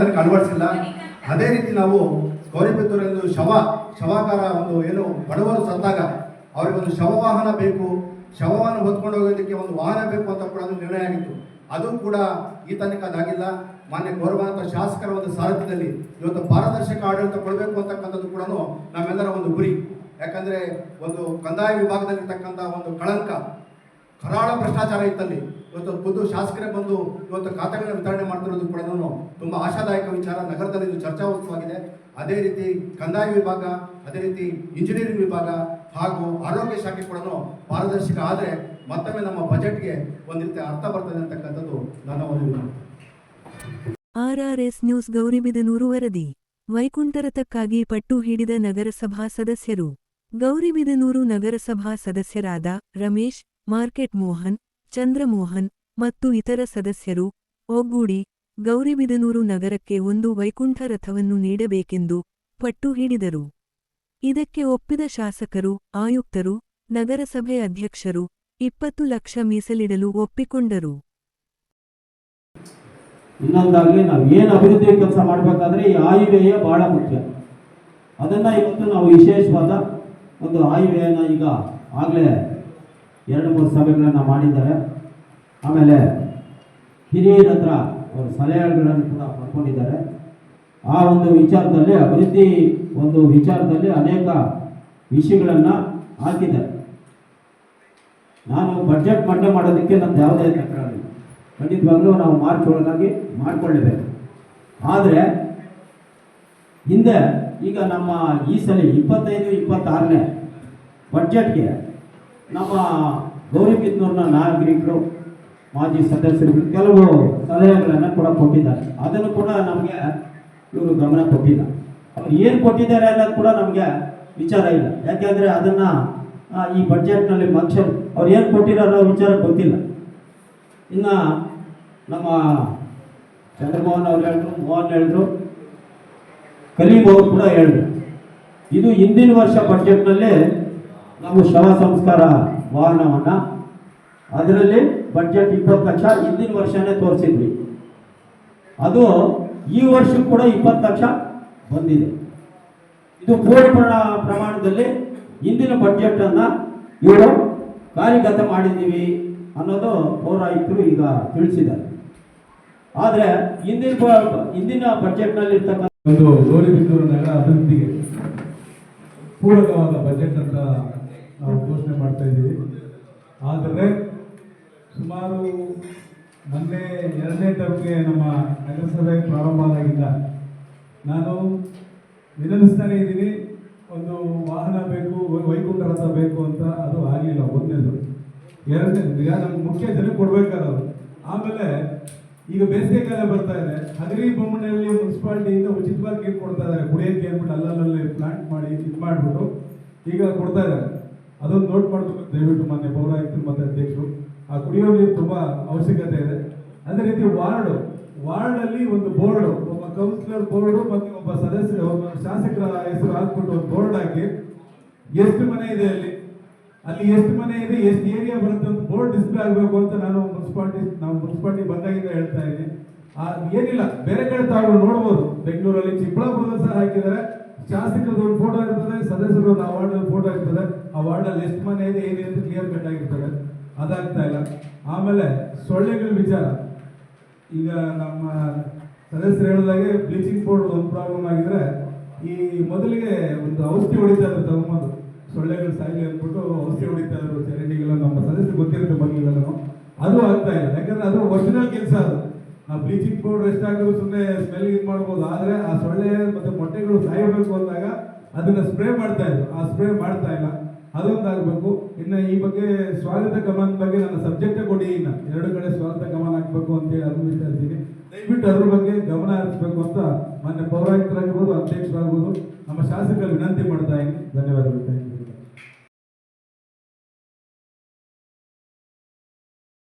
ತನಕ ಅಳವಡಿಸಿಲ್ಲ ಅದೇ ರೀತಿ ನಾವು ಗೌರಿಬಿದ್ದೂರಲ್ಲಿ ಶವ ಶವಾಕಾರ ಒಂದು ಏನು ಬಡವರು ಸತ್ತಾಗ ಅವರಿಗೊಂದು ಶವ ವಾಹನ ಬೇಕು. ಶವವನ್ನು ಹೊತ್ಕೊಂಡು ಹೋಗೋದಕ್ಕೆ ಒಂದು ವಾಹನ ಬೇಕು ಅಂತ ಕೂಡ ಒಂದು ನಿರ್ಣಯ ಆಗಿತ್ತು. ಅದು ಕೂಡ ಈ ತನಕ ಅದಾಗಿಲ್ಲ ಮಾನ್ಯ ಗೌರವಾನ್ವಿತ ಶಾಸಕರ ಒಂದು ಸಾರಥ್ಯದಲ್ಲಿ ಇವತ್ತು ಪಾರದರ್ಶಕ ಆಡಳಿತ ಕೊಡಬೇಕು ಅಂತಕ್ಕಂಥದ್ದು ಕೂಡ ನಮ್ಮೆಲ್ಲರ ಒಂದು ಗುರಿ. ಯಾಕಂದ್ರೆ ಒಂದು ಕಂದಾಯ ವಿಭಾಗದಲ್ಲಿರ್ತಕ್ಕಂಥ ಒಂದು ಕಳಂಕ ಕರಾಳ ಭ್ರಷ್ಟಾಚಾರ ಇತ್ತಲ್ಲಿ. ಇವತ್ತು ಖುದ್ದು ಶಾಸಕರೇ ಬಂದು ಇವತ್ತು ಖಾತೆಗಳನ್ನ ವಿತರಣೆ ಮಾಡ್ತಿರೋದು ಕೂಡ ತುಂಬ ಆಶಾದಾಯಕ ವಿಚಾರ. ನಗರದಲ್ಲಿ ಇದು ಚರ್ಚಾ ವಸ್ತುವಾಗಿದೆ ಅದೇ ರೀತಿ ಕಂದಾಯ ವಿಭಾಗ, ಅದೇ ರೀತಿ ಇಂಜಿನಿಯರಿಂಗ್ ವಿಭಾಗ ಹಾಗೂ ಆರೋಗ್ಯ ಶಾಖೆ ಕೂಡ ಪಾರದರ್ಶಕ ಆದರೆ ಮತ್ತೊಮ್ಮೆ ನಮ್ಮ ಬಜೆಟ್ಗೆ ಒಂದು ರೀತಿ ಅರ್ಥ ಬರ್ತದೆ ಅಂತಕ್ಕಂಥದ್ದು ನನ್ನ ಒಂದು ಆರ್ಆರ್ಎಸ್ ನ್ಯೂಸ್ ಗೌರಿಬಿದನೂರು ವರದಿ. ವೈಕುಂಠರಥಕ್ಕಾಗಿ ಪಟ್ಟು ಹಿಡಿದ ನಗರಸಭಾ ಸದಸ್ಯರು. ಗೌರಿಬಿದನೂರು ನಗರಸಭಾ ಸದಸ್ಯರಾದ ರಮೇಶ್ ಮಾರ್ಕೆಟ್ ಮೋಹನ್, ಚಂದ್ರಮೋಹನ್ ಮತ್ತು ಇತರ ಸದಸ್ಯರು ಒಗ್ಗೂಡಿ ಗೌರಿಬಿದನೂರು ನಗರಕ್ಕೆ ಒಂದು ವೈಕುಂಠ ರಥವನ್ನು ನೀಡಬೇಕೆಂದು ಪಟ್ಟು ಹಿಡಿದರು. ಇದಕ್ಕೆ ಒಪ್ಪಿದ ಶಾಸಕರು, ಆಯುಕ್ತರು, ನಗರಸಭೆ ಅಧ್ಯಕ್ಷರು ಇಪ್ಪತ್ತು ಲಕ್ಷ ಮೀಸಲಿಡಲು ಒಪ್ಪಿಕೊಂಡರು. ಇನ್ನೊಂದಾಗಲಿ ನಾವು ಏನು ಅಭಿವೃದ್ಧಿ ಕೆಲಸ ಮಾಡಬೇಕಾದ್ರೆ ಈ ಆಯುವ್ಯಯ ಬಹಳ ಮುಖ್ಯ. ಅದನ್ನು ಇವತ್ತು ನಾವು ವಿಶೇಷವಾದ ಒಂದು ಆಯುವ್ಯಯನ ಈಗ ಆಗಲೇ ಎರಡು ಮೂರು ಸಭೆಗಳನ್ನು ಮಾಡಿದ್ದಾರೆ. ಆಮೇಲೆ ಹಿರಿಯರ ಹತ್ರ ಅವರು ಸಲಹೆಗಳನ್ನು ಕೂಡ ಪಡ್ಕೊಂಡಿದ್ದಾರೆ. ಆ ಒಂದು ವಿಚಾರದಲ್ಲಿ, ಅಭಿವೃದ್ಧಿ ಒಂದು ವಿಚಾರದಲ್ಲಿ ಅನೇಕ ವಿಷಯಗಳನ್ನು ಹಾಕಿದ್ದಾರೆ. ನಾನು ಬಜೆಟ್ ಮಂಡನೆ ಮಾಡೋದಕ್ಕೆ ನಂದು ಯಾವುದೇ ತಕರಾರಿಲ್ಲ ಖಂಡಿತವಾಗ್ಲೂ ನಾವು ಮಾರ್ಚ್ ಒಳಗಾಗಿ ಮಾಡಿಕೊಳ್ಳಬೇಕು. ಆದರೆ, ಹಿಂದೆ ಈಗ ನಮ್ಮ ಈ ಸಲ ಇಪ್ಪತ್ತೈದು, ಇಪ್ಪತ್ತಾರನೇ ಬಡ್ಜೆಟ್ಗೆ ನಮ್ಮ ಗೌರಿಬಿದ್ನೂರಿನ ನಾಗರಿಕರು ಮಾಜಿ ಸದಸ್ಯರು ಕೆಲವು ಸಲಹೆಗಳನ್ನು ಕೂಡ ಕೊಟ್ಟಿದ್ದಾರೆ. ಅದನ್ನು ಕೂಡ ನಮಗೆ ಇವರು ಗಮನ ಕೊಟ್ಟಿಲ್ಲ. ಅವ್ರು ಏನು ಕೊಟ್ಟಿದ್ದಾರೆ ಅನ್ನೋದು ಕೂಡ ನಮಗೆ ವಿಚಾರ ಇಲ್ಲ. ಯಾಕೆಂದರೆ ಅದನ್ನು ಈ ಬಜೆಟ್ನಲ್ಲಿ ಮನುಷ್ಯರು ಅವ್ರು ಏನು ಕೊಟ್ಟಿರೋ ಅನ್ನೋ ವಿಚಾರ ಗೊತ್ತಿಲ್ಲ. ಇನ್ನು ನಮ್ಮ ಚಂದ್ರಮೋಹನ್ ಅವ್ರು ಹೇಳಿದ್ರು, ಮೋಹನ್ ಹೇಳಿದ್ರು ಕಲೀಬ್ ಕೂಡ ಹೇಳಿದ್ರು. ಇದು ಹಿಂದಿನ ವರ್ಷ ಬಡ್ಜೆಟ್ನಲ್ಲಿ ನಾವು ಶವ ಸಂಸ್ಕಾರ ವಾಹನವನ್ನು. ಅದರಲ್ಲಿ ಬಡ್ಜೆಟ್ ಇಪ್ಪತ್ತು ಲಕ್ಷ ಹಿಂದಿನ ವರ್ಷನೇ ತೋರಿಸಿದ್ವಿ. ಅದು ಈ ವರ್ಷ ಕೂಡ ಇಪ್ಪತ್ತು ಲಕ್ಷ ಬಂದಿದೆ. ಇದು ಪೂರ್ಣ ಪ್ರಮಾಣದಲ್ಲಿ ಹಿಂದಿನ ಬಡ್ಜೆಟನ್ನು ಇವರು ಕಾರ್ಯಗತ ಮಾಡಿದ್ದೀವಿ ಅನ್ನೋದು ಪೌರಾಯುಕ್ತರು ಈಗ ತಿಳಿಸಿದ್ದಾರೆ. ಆದರೆ ಹಿಂದಿನ ಹಿಂದಿನ ಬಜೆಟ್ನಲ್ಲಿ ಇರ್ತಕ್ಕಂಥ ಒಂದು ಗೌರಿಬಿದೂರು ನಗರ ಅಭಿವೃದ್ಧಿಗೆ ಪೂರಕವಾದ ಬಜೆಟ್ ಅಂತ ನಾವು ಘೋಷಣೆ ಮಾಡ್ತಾ ಇದ್ದೀವಿ. ಆದರೆ ಸುಮಾರು ಮೊನ್ನೆ ಎರಡನೇ ಟರ್ಮ್ಗೆ ನಮ್ಮ ನಗರಸಭೆ ಪ್ರಾರಂಭ ಆದಾಗಿಂದ ನಾನು ವಿನಂತಿಸ್ತಾನೆ ಇದ್ದೀನಿ, ಒಂದು ವಾಹನ ಬೇಕು ವೈಕುಂಠ ರಥ ಬೇಕು ಅಂತ ಅದು ಆಗಲಿಲ್ಲ ಒಂದನೇದು ಎರಡನೇ, ಈಗ ನಮ್ಗೆ ಮುಖ್ಯ ಜನಕ್ಕೆ ಕೊಡಬೇಕಾದ್ರು ಆಮೇಲೆ ಈಗ ಬೇಸಿಗೆ ಕಾಲ ಬರ್ತಾ ಇದೆ. ಹಗರಿ ಬೊಮ್ಮನಹಳ್ಳಿ ಮುನ್ಸಿಪಾಲಿಟಿಯಿಂದ ಉಚಿತವಾಗಿ ನೀರು ಕೊಡ್ತಾ ಇದ್ದಾರೆ. ಕುಡಿಯೋಕ್ಕೆ ಅಂದ್ಬಿಟ್ಟು ಅಲ್ಲಲ್ಲಿ ಪ್ಲಾಂಟ್ ಮಾಡಿ ಇದು ಮಾಡಿಬಿಟ್ಟು ಈಗ ಕೊಡ್ತಾ ಇದ್ದಾರೆ. ಅದೊಂದು ನೋಟ್ ಮಾಡಬೇಕು. ದಯವಿಟ್ಟು ಮಾನ್ಯ ಪೌರಾಯುಕ್ತರು ಮತ್ತೆ ಅಧ್ಯಕ್ಷರು. ಆ ಕುಡಿಯೋ ನೀರು ತುಂಬ ಅವಶ್ಯಕತೆ ಇದೆ. ಅದೇ ರೀತಿ ವಾರ್ಡು ವಾರ್ಡಲ್ಲಿ ಒಂದು ಬೋರ್ಡು, ಒಬ್ಬ ಕೌನ್ಸಿಲರ್ ಬೋರ್ಡು ಮತ್ತು ಒಬ್ಬ ಸದಸ್ಯರು ಒಬ್ಬ ಶಾಸಕರ ಹೆಸರು ಹಾಕ್ಬಿಟ್ಟು ಒಂದು ಬೋರ್ಡ್ ಹಾಕಿ, ಎಷ್ಟು ಮನೆ ಇದೆ ಅಲ್ಲಿ? ಅಲ್ಲಿ ಎಷ್ಟು ಮನೆ ಇದೆ, ಎಷ್ಟು ಏರಿಯಾ ಬರುತ್ತೆ ಅಂತ ಬೋರ್ಡ್ ಡಿಸ್ಪ್ಲೇ ಆಗಬೇಕು ಅಂತ ನಾನು ಮುನ್ಸಿಪಾಲಿಟಿ, ನಾವು ಮುನ್ಸಿಪಾಲಿಟಿ ಬಂದಾಗಿಂದ ಹೇಳ್ತಾ ಇದ್ದೀನಿ. ಏನಿಲ್ಲ, ಬೇರೆ ಕಡೆ ತಾವು ನೋಡ್ಬೋದು. ಬೆಂಗಳೂರಲ್ಲಿ ಚಿಕ್ಕಬಳ್ಳಾಪುರದಲ್ಲಿ ಸಹ ಹಾಕಿದ್ದಾರೆ. ಶಾಸಕರದ್ದು ಒಂದು ಫೋಟೋ ಇರ್ತದೆ ಸದಸ್ಯರು ಒಂದು ಆ ವಾರ್ಡಲ್ಲಿ ಫೋಟೋ ಇರ್ತದೆ ಆ ವಾರ್ಡಲ್ಲಿ ಎಷ್ಟು ಮನೆ ಇದೆ ಏನೇ ಅಂತ ಕ್ಲಿಯರ್ ಕಟ್ ಆಗಿರ್ತದೆ. ಅದಾಗ್ತಾ ಇಲ್ಲ. ಆಮೇಲೆ ಸೊಳ್ಳೆಗಳ ವಿಚಾರ. ಈಗ ನಮ್ಮ ಸದಸ್ಯರು ಹೇಳಿದಾಗೆ ಬ್ಲೀಚಿಂಗ್ ಪೌಡರ್ ಒಂದು ಪ್ರಾಬ್ಲಮ್ ಆಗಿದ್ರೆ, ಈ ಮೊದಲಿಗೆ ಒಂದು ಔಷಧಿ ಹೊಡಿತಾ ಇರುತ್ತೆ ತಗೊಂಬಂದು ಸೊಳ್ಳೆಗಳು ಸಾಯಿಲಿ ಅಂದ್ಬಿಟ್ಟು ಔಷಧಿ ಹೊಡಿತಾ ಇದ್ರು. ಚರಂಡಿಗೆಲ್ಲ ನಮ್ಮ ಸದಸ್ಯರು ಗೊತ್ತಿರುತ್ತೆ ಮೊದಲೆಲ್ಲನೂ ಅದು ಆಗ್ತಾ ಇಲ್ಲ. ಯಾಕಂದ್ರೆ ಅದು ಒರಿಜಿನಲ್ ಕೆಲಸ ಅದು. ಆ ಬ್ಲೀಚಿಂಗ್ ಪೌಡರ್ ಎಷ್ಟಾದರೂ ಸುಮ್ಮನೆ ಸ್ಮೆಲ್ ಇದು ಮಾಡ್ಬೋದು. ಆದರೆ ಆ ಸೊಳ್ಳೆ ಮತ್ತು ಮೊಟ್ಟೆಗಳು ಸಾಯಬೇಕು ಅಂದಾಗ ಅದನ್ನು ಸ್ಪ್ರೇ ಮಾಡ್ತಾ ಇದ್ರು ಆ ಸ್ಪ್ರೇ ಮಾಡ್ತಾ ಇಲ್ಲ. ಅದೊಂದಾಗಬೇಕು. ಇನ್ನು ಈ ಬಗ್ಗೆ ಸ್ವಾಗತ ಗಮನ ಬಗ್ಗೆ ನನ್ನ ಸಬ್ಜೆಕ್ಟೇ ಕೊಡಿ. ಇನ್ನು ಎರಡು ಕಡೆ ಸ್ವಾಗತ ಗಮನ ಹಾಕಬೇಕು ಅಂತೇಳಿ ಅದನ್ನು ವಿಚಾರಿಸ್ತೀನಿ. ದಯವಿಟ್ಟು ಅದ್ರ ಬಗ್ಗೆ ಗಮನ ಹರಿಸಬೇಕು ಅಂತ ಮಾನ್ಯ ಪೌರಾಯುಕ್ತರಾಗಿರ್ಬೋದು ಅಧ್ಯಕ್ಷರಾಗ್ಬೋದು ನಮ್ಮ ಶಾಸಕರು ವಿನಂತಿ ಮಾಡ್ತಾ ಇದ್ದೀನಿ. ಧನ್ಯವಾದಗಳು. Thank you